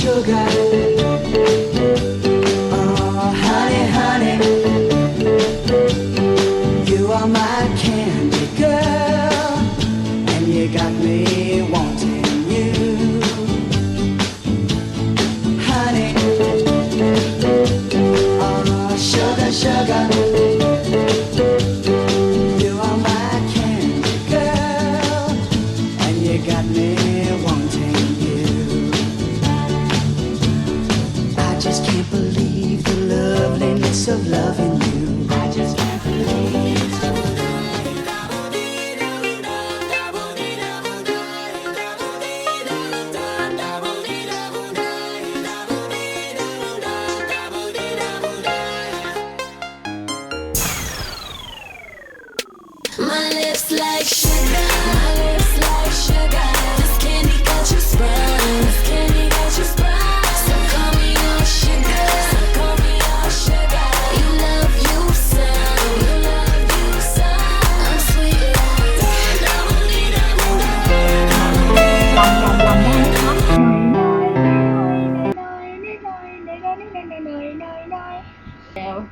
sugar. Of loving you. I just can't believe. My lips like sugar. My lips like sugar.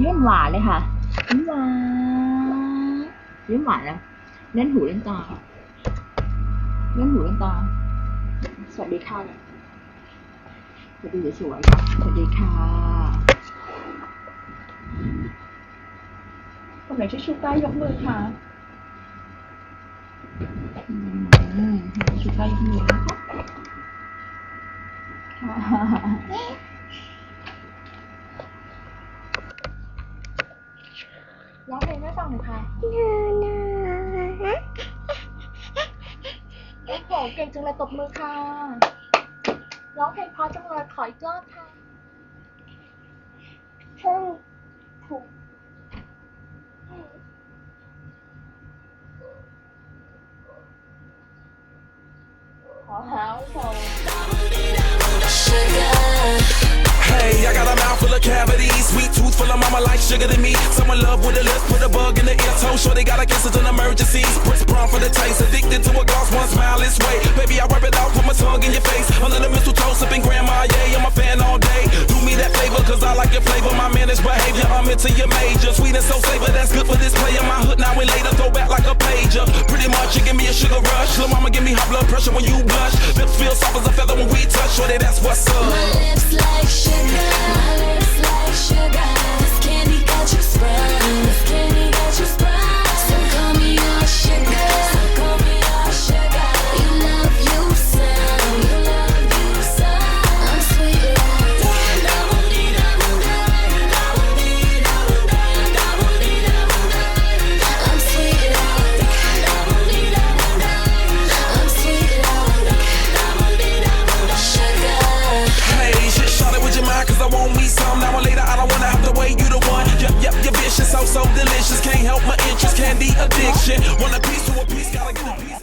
ยิ้มหวานหวานเลยค่ะยิ้มหวานยิ้มหวานแล้วเล่นหูเล่นตาเล่นหูเล่นตา สวัสดีค่ะสวัสดีสวยสวัสดีค่ะคนไหนที่ชูใกล้ยกมือค่ะชูใกล้ยกมือนะคะ ร้องเพลงให้ฟังหน่อยค่ะโอ้โหเก่งจังเลยตบมือค่ะ ร้องเพลงเพราะจังเลยขออีกรอบค่ะถูกถูกขอหาโช of mama like sugar me. Someone love with a put a bug in the ear, toe sure they gotta kiss it in emergencies. Press prong for the taste, addicted to a gloss, one smile this way. Baby, I wipe it off, put my tongue in your face. Under the mistletoe, sipping grandma, yeah, I'm a fan all day. Do me that favor, cause I like your flavor, my behavior. I'm into your major, sweet and so that's good for this player. My hood now and later, throw back like a pager. Pretty much, you give me a sugar rush. Lil' mama, give me high blood pressure when you blush. Lips feel soft as a feather when we touch, shorty, that's what's up. My lips like sugar. My lips like sugar. Vicious, so, oh so delicious. Can't help my interest, candy addiction. Want a piece to a piece, gotta get a piece.